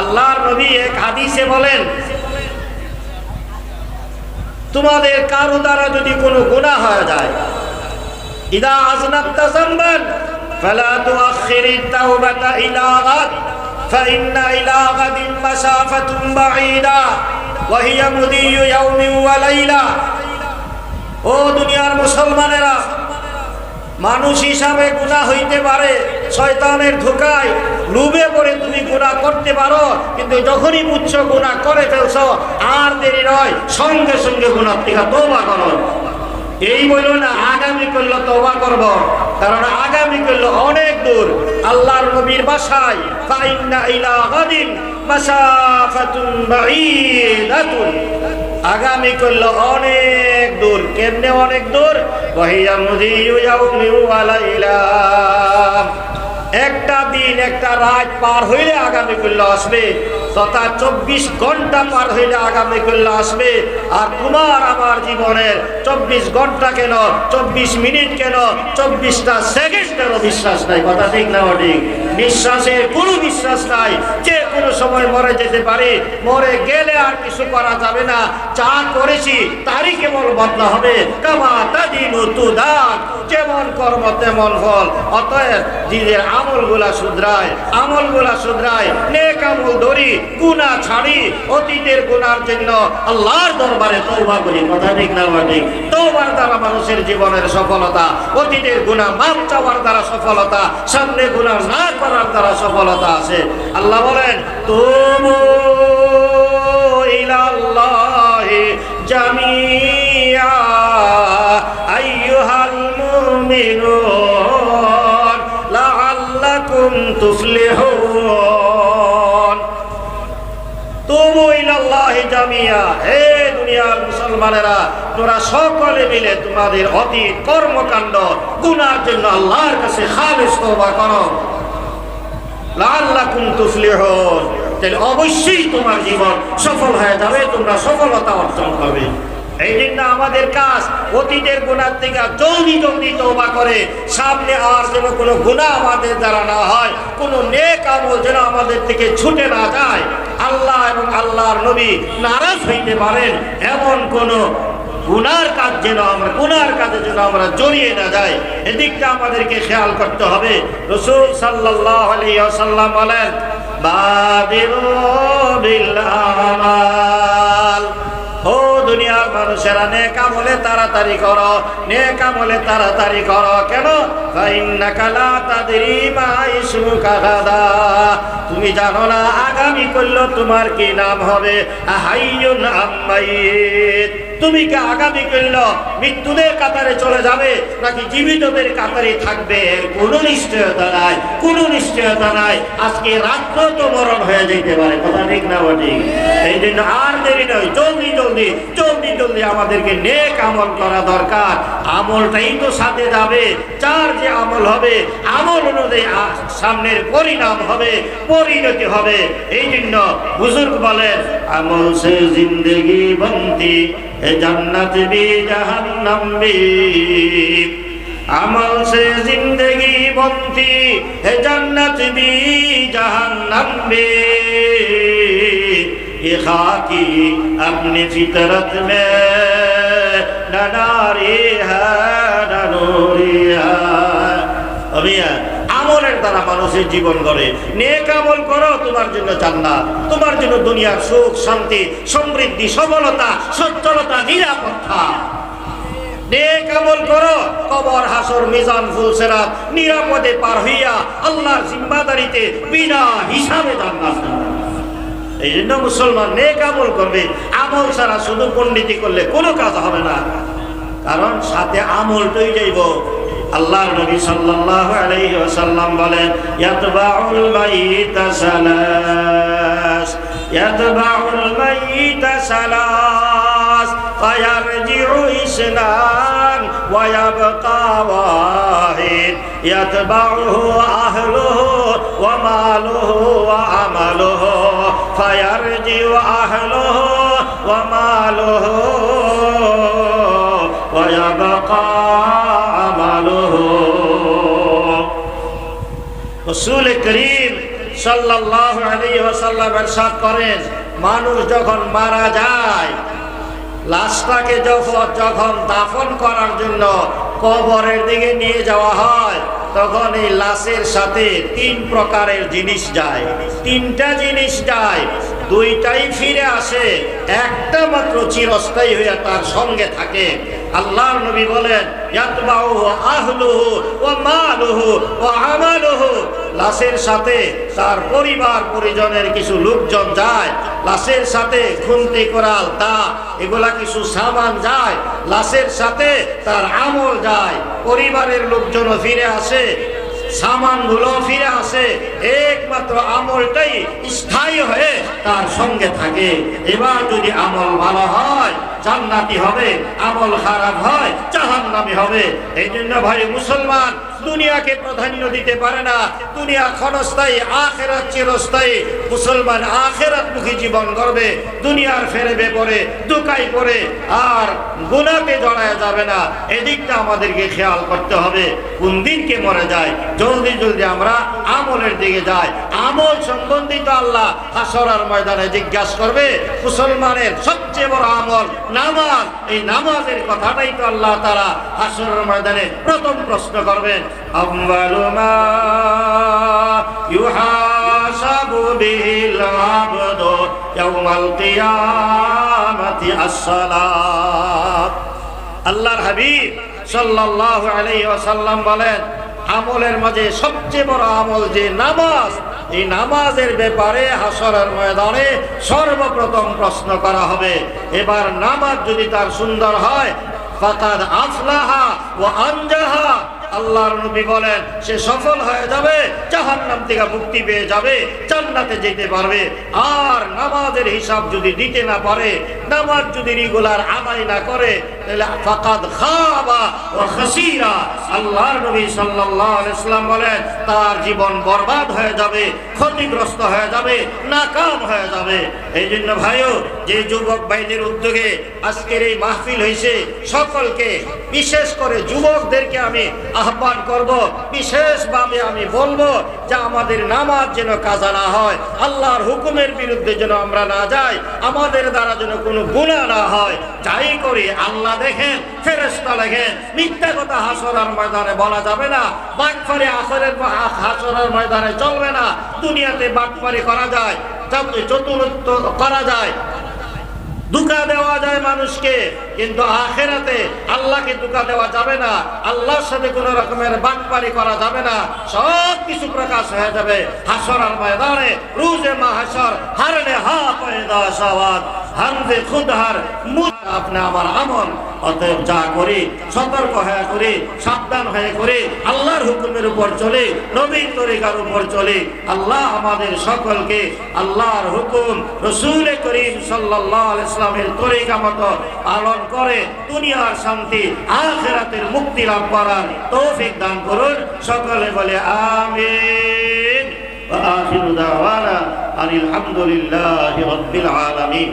আল্লাহর নবী এক হাদিসে বলেন তোমাদের কারো দ্বারা যদি কোনো গুনাহ হয়ে যায় ইদা আজনাবতা জামবান ফালা তুআখির التوبة إلى غد فإن إلى غد مسافة بعيدة وهي مضي يوم وليلة ও দুনিয়ার মুসলমানেরা মানুষ হিসাবে গুনাহ হইতে পারে, শয়তানের ধোকায় লুবে পড়ে তুমি গুনাহ করতে পারো, কিন্তু যখনই বুঝছ গুনাহ করে ফেলছ, আর দেরি নয়, সঙ্গে সঙ্গে গুনাহ থেকে তোবা করো। এই বলল না, আগামী করলে তোবা করব, কারণ আগামী করলে অনেক দূর। আল্লাহর নবীর বাসায় আগামী করলে অনেক দূর, কেমনে অনেক দূর? একটা দিন, একটা রাত পার হইলে আগামী করলে আসবে। তথা চব্বিশ ঘণ্টা পার হইলে আগামী করলে আসবে। আর তোমার আমার জীবনের চব্বিশ ঘণ্টা কেন, চব্বিশ মিনিট কেন, চব্বিশটা সেকেন্ড কেন বিশ্বাস নাই। কথা ঠিক না ঠিক? বিশ্বাসের কোনো বিশ্বাস নাই যে কোনো সময় মরে যেতে পারে, মরে গেলে আর কিছু করা যাবে না। যা করেছি তারই কেবল বদলা হবে। কামা তাদিনু তুদাক, যেমন কর্ম তেমন ফল। অতএব নিজের আমলগুলা শুধরায় আমলগুলা শুধরায়। নেক আমল ধরি, গুনাহ ছাড়ি। অতীতের গুনার জন্য আল্লাহর দরবারে তওবা করি। কথা ঠিক না ঠিক? তওবার দ্বারা মানুষের জীবনের সফলতা, অতীতের গুণা মাপ চাওয়ার দ্বারা সফলতা, সামনে গুনাহ না করার দ্বারা সফলতা আছে। আল্লাহ বলেন তুমু ইলাল্লাহি জামিয়া, আইয়ুহাল মুমিনুন, লাআল্লাকুম তুফলিহুন। তুবু ইলাল্লাহি জামিয়া, হে দুনিয়ার মুসলমানেরা, তোরা সকলে মিলে তোমাদের অতীত কর্মকাণ্ড, গুনার জন্য আল্লাহর কাছে খালিস তওবা করো। অবশ্যই তোমার জীবন সফল হয়ে তোমরা সফলতা অর্জন এই আমাদের কাজ অতীতের গুণার থেকে করে, সামনে কোনো গুণা আমাদের দ্বারা না হয়, কোনো যেন আমাদের থেকে ছুটে না যায়। আল্লাহ এবং আল্লাহর নবী নারাজ হইতে পারেন, এমন কোনো গুনার কাজ যেন আমরা গুনার কাজে যেন আমরা জড়িয়ে না যাই, এদিকটা আমাদেরকে খেয়াল করতে হবে। রসুল সাল্লাহ আলাইসাল্লাম বলেন, বাদিরু বিল আমাল ও দুনিয়ার মানুষেরা নেক আমলে তাড়াতাড়ি করো, নেক আমলে তাড়াতাড়ি করো। কেন? তুমি জানো না আগামী করল তোমার কি নাম হবে? তুমি কি আগামী করল মৃত্যুদের কাতারে চলে যাবে, নাকি জীবিতদের কাতারে থাকবে? কোনো নিশ্চয়তা নাই, কোনো নিশ্চয়তা নাই। আজকে রাত্র তো মরণ হয়ে যেতে পারে, কথা ঠিক না ঠিক এই জন্য আর দেরি নয়, জলদি জলদি জলদি জলদি আমাদেরকে নেক আমল করা দরকার আমলটাই তো সাথে যাবে চার যে আমল হবে আমল অনুযায়ী আ- সামনের পরিণাম হবে পরিণতি হবে এই জন্য বুজুর্গ বলেন আমল সে জিন্দগি বন্তি এ জান্নাত বি জাহান্নাম বি আমল সে জিন্দগি বন্তি হে জান্নাত বি জাহান্নাম বি ये खाकी अपनी फितरत में আমলের দ্বারা মানুষের জীবন গড়ে, নেক আমল করো, তোমার জন্য জান্নাত। তোমার জন্য দুনিয়ার সুখ, শান্তি, সমৃদ্ধি সবলতা সচ্ছলতা নিরাপত্তা নেক মিজান নিরাপদে পার হইয়া আল্লাহর জিম্মাদারিতে বিনা হিসাবে জান্নাত এই জন্য মুসলমান নেক আমল করবে। আমল ছাড়া শুধু পণ্ডিতি করলে কোনো কাজ হবে না। কারণ সাথে আমলটাই যাইব। আল্লাহর নবী সাল্লাল্লাহু আলাইহি ওয়াসাল্লাম বলেন, ইয়াতবাউল মাইতা সালাস, ইয়াতবাউল মাইতা সালাস, ফায়ারজিউ ইসনান ওয়া ইয়াবকা ওয়াহিদ, ইয়াতবাউহু আহলুহু ওয়া মালুহু ওয়া আমালুহু। ফায়ারজিউ আহলুহু ওয়া মালুহু ওয়া ইয়াবকা আমালুহু রসুল করিম সাল্লাল্লাহু আলাইহি ওয়াসাল্লাম ارشاد করেন মানুষ যখন মারা যায় লাশটাকে যখন যখন দাফন করার জন্য কবরের দিকে নিয়ে যাওয়া হয় তখন এই লাশের সাথে তিন প্রকারের জিনিস যায়। তিনটা জিনিস যায়, দুইটাই ফিরে আসে, একটা মাত্র চিরস্থায়ী হয়ে তার সঙ্গে থাকে। আল্লাহর নবী বলেন লাশের সাথে তার পরিবার পরিজনের কিছু লোকজন যায় লাশের সাথে খুন্তি করাল দা এগুলা কিছু সামান যায়, লাশের সাথে তার আমল যায়। পরিবারের লোকজন ফিরে আসে, সামানগুলো ফিরে আসে, একমাত্র আমলটাই স্থায়ী হয়ে তার সঙ্গে থাকে। এবার যদি আমল ভালো হয় জান্নাতি হবে, আমল খারাপ হয়, জাহান্নামি হবে। এই জন্য ভাই, মুসলমান, দুনিয়াকে প্রাধান্য দিতে পারে না। দুনিয়া ক্ষণস্থায়ী, আখেরাত চিরস্থায়ী। মুসলমান আখেরাত মুখী জীবন করবে দুনিয়ার ফেরেবে পড়ে, দুকাই পড়ে, আর গুনাতে জড়ায় যাবে না। এদিকটা আমাদেরকে খেয়াল করতে হবে, কোন দিনকে মরে যায়, জলদি জলদি আমরা আমলের দিকে যাই। আমল সম্বন্ধিত আল্লাহ হাসরার ময়দানে জিজ্ঞাসা করবে, মুসলমানের সবচেয়ে বড় আমল নামাজ, এই নামাজের কথাটাই তো আল্লাহ তারা হাসরের ময়দানে প্রথম প্রশ্ন করবেন। আউয়ালু মা ইউহাসাবু বিহিল আবদু ইয়াউমাল কিয়ামাতি আস-সালাত। আল্লাহর হাবিব সাল্লাল্লাহু আলাইহি ওয়াসাল্লাম বলেন, আমলের মাঝে সবচেয়ে বড় আমল যে নামাজ এই নামাজের ব্যাপারে হাসরের ময়দানে সর্বপ্রথম প্রশ্ন করা হবে, এবার নামাজ যদি তার সুন্দর হয়, ফাকাদ আফলাহা ও আঞ্জাহা আল্লাহর নবী বলেন, সে সফল হয়ে যাবে। থেকে মুক্তি পেয়ে যাবে, জান্নাতে যেতে পারবে। আর নামাজের হিসাব যদি দিতে না পারে, নামাজ যদি রেগুলার আদায় না করে, তাহলে ফাকাদ খাবা ও খাসিরা। আল্লাহর নবী সাল্লাল্লাহু আলাইহি সাল্লাম বলেন, তার জীবন বরবাদ হয়ে যাবে, ক্ষতিগ্রস্ত হয়ে যাবে, নাকাম হয়ে যাবে। এই জন্য ভাইও, যে যুবক ভাইদের উদ্যোগে আজকের এই মাহফিল হয়েছে সকলকে বিশেষ করে যুবকদেরকে আমি আহ্বান করব বিশেষভাবে আমি বলব যে আমাদের নামাজ যেন কাজা না হয়, আল্লাহর হুকুমের বিরুদ্ধে যেন আমরা না যাই, আমাদের দ্বারা যেন কোনো গুণা না হয়। যাই করি, আল্লাহ দেখেন ফেরেস্তা লেখেন মিথ্যা কথা হাসরার ময়দানে বলা যাবে না বাটফারি আসরের হাসরার ময়দানে চলবে না, দুনিয়াতে বাটফারি করা যায় চতুরত্ব করা যায় দুকা দেওয়া যায় মানুষকে, কিন্তু আখেরাতে আল্লাহকে দুকা দেওয়া যাবে না। আল্লাহর সাথে কোনো রকমের বাকপারি করা যাবে না। সব কিছু প্রকাশ হয়ে যাবে। হাসর আর ময়দানে, রুজে মা হাসর হারনে হা পয়দা সাওয়াত হামদে খুদহার মুদ আপনি আমার আমল অতএব যা করি সতর্ক হয়ে করি সাবধান হয়ে করে আল্লাহর হুকুমের উপর চলে নবীর তরিকার উপর চলে আল্লাহ আমাদের সকলকে আল্লাহর হুকুম রসুল করিম সাল্লাহ ইসলামের তরিকা মতো পালন করে দুনিয়ার শান্তি আখেরাতের মুক্তি লাভ করার তৌফিক দান করুন সকলে বলে আমিন وآخر دعوانا أن الحمد لله رب العالمين